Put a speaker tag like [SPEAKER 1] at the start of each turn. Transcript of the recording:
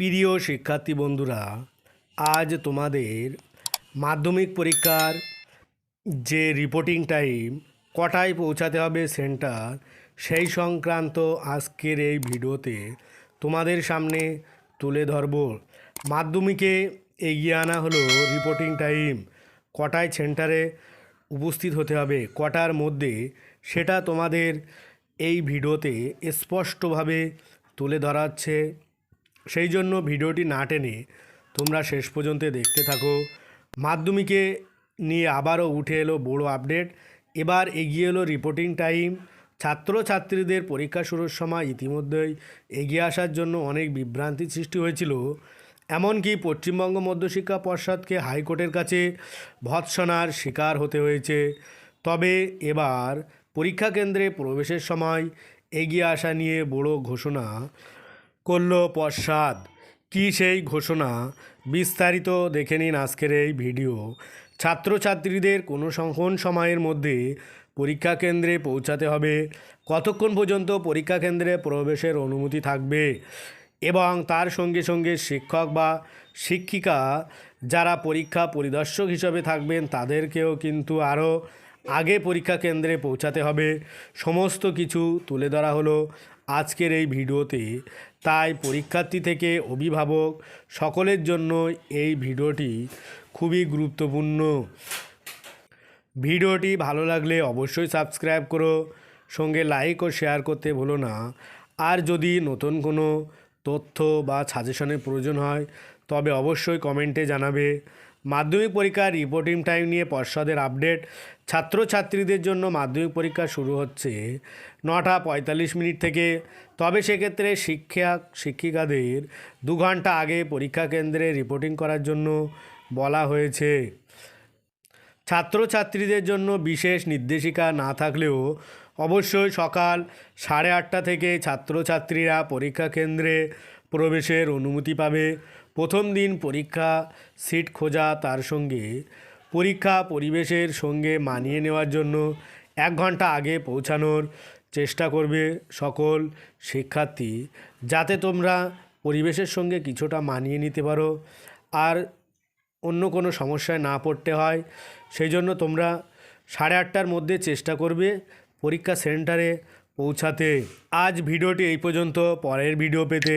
[SPEAKER 1] প্রিয় শিক্ষার্থী বন্ধুরা, আজ তোমাদের মাধ্যমিক পরীক্ষার যে রিপোর্টিং টাইম কটায় পৌঁছাতে হবে সেন্টার, সেই সংক্রান্ত আজকের এই ভিডিওতে তোমাদের সামনে তুলে ধরব। মাধ্যমিকে এগিয়ে আনা হলো রিপোর্টিং টাইম কটায় সেন্টারে উপস্থিত হতে হবে, কটার মধ্যে সেটা তোমাদের এই ভিডিওতে স্পষ্টভাবে তুলে ধরাচ্ছে সেই জন্য ভিডিওটি না টেনে তোমরা শেষ পর্যন্ত দেখতে থাকো। মাধ্যমিকে নিয়ে আবারও উঠে এলো বড় আপডেট। এবার এগিয়ে এলো রিপোর্টিং টাইম ছাত্রছাত্রীদের পরীক্ষা শুরুর সময় ইতিমধ্যেই এগিয়ে আসার জন্য অনেক বিভ্রান্তি সৃষ্টি হয়েছিল। এমনকি পশ্চিমবঙ্গ মধ্যশিক্ষা পর্ষদকে হাইকোর্টের কাছে ভৎসনার শিকার হতে হয়েছে। তবে এবার পরীক্ষা কেন্দ্রে প্রবেশের সময় এগিয়ে আসা নিয়ে বড় ঘোষণা করল পশ্চাদ কী সেই ঘোষণা? বিস্তারিত দেখে নিন আজকের এই ভিডিও। ছাত্রছাত্রীদের কোনো সং- সময়ের মধ্যে পরীক্ষা কেন্দ্রে পৌঁছাতে হবে। কতক্ষণ পর্যন্ত পরীক্ষা কেন্দ্রে প্রবেশের অনুমতি থাকবে? এবং তার সঙ্গে সঙ্গে শিক্ষক বা শিক্ষিকা যারা পরীক্ষা পরিদর্শক হিসেবে থাকবেন, তাদেরকেও কিন্তু আরও আগে পরীক্ষা কেন্দ্রে পৌঁছাতে হবে। সমস্ত কিছু তুলে ধরা হলো আজকের এই ভিডিওতে। তাই পরীক্ষার্থী থেকে অভিভাবক সকলের জন্য এই ভিডিওটি খুবই গুরুত্বপূর্ণ। ভিডিওটি ভালো লাগলে অবশ্যই সাবস্ক্রাইব করো, সঙ্গে লাইক ও শেয়ার করতে ভুলো না। আর যদি নতুন কোনো তথ্য বা সাজেশনের প্রয়োজন হয়, তবে অবশ্যই কমেন্টে জানাবে। মাধ্যমিক পরীক্ষার রিপোর্টিং টাইম নিয়ে পর্ষদের আপডেট ছাত্রছাত্রীদের জন্য মাধ্যমিক পরীক্ষা শুরু হচ্ছে নটা পঁয়তাল্লিশ মিনিট থেকে। তবে সেক্ষেত্রে শিক্ষক শিক্ষিকাদের দু ঘণ্টা আগে পরীক্ষা কেন্দ্রে রিপোর্টিং করার জন্য বলা হয়েছে। ছাত্রছাত্রীদের জন্য বিশেষ নির্দেশিকা না থাকলেও অবশ্যই সকাল সাড়ে আটটা থেকে ছাত্রছাত্রীরা পরীক্ষা কেন্দ্রে প্রবেশের অনুমতি পাবে। প্রথম দিন পরীক্ষা সিট খোঁজা তার সঙ্গে পরীক্ষা পরিবেশের সঙ্গে মানিয়ে নেওয়ার জন্য এক ঘণ্টা আগে পৌঁছানোর চেষ্টা করবে সকল শিক্ষার্থী, যাতে তোমরা পরিবেশের সঙ্গে কিছুটা মানিয়ে নিতে পারো। আর অন্য কোনো সমস্যায় না পড়তে হয় সেই জন্য তোমরা সাড়ে আটটার মধ্যে চেষ্টা করবে পরীক্ষা সেন্টারে পৌঁছাতে। আজ ভিডিওটি এই পর্যন্ত, পরের ভিডিও পেতে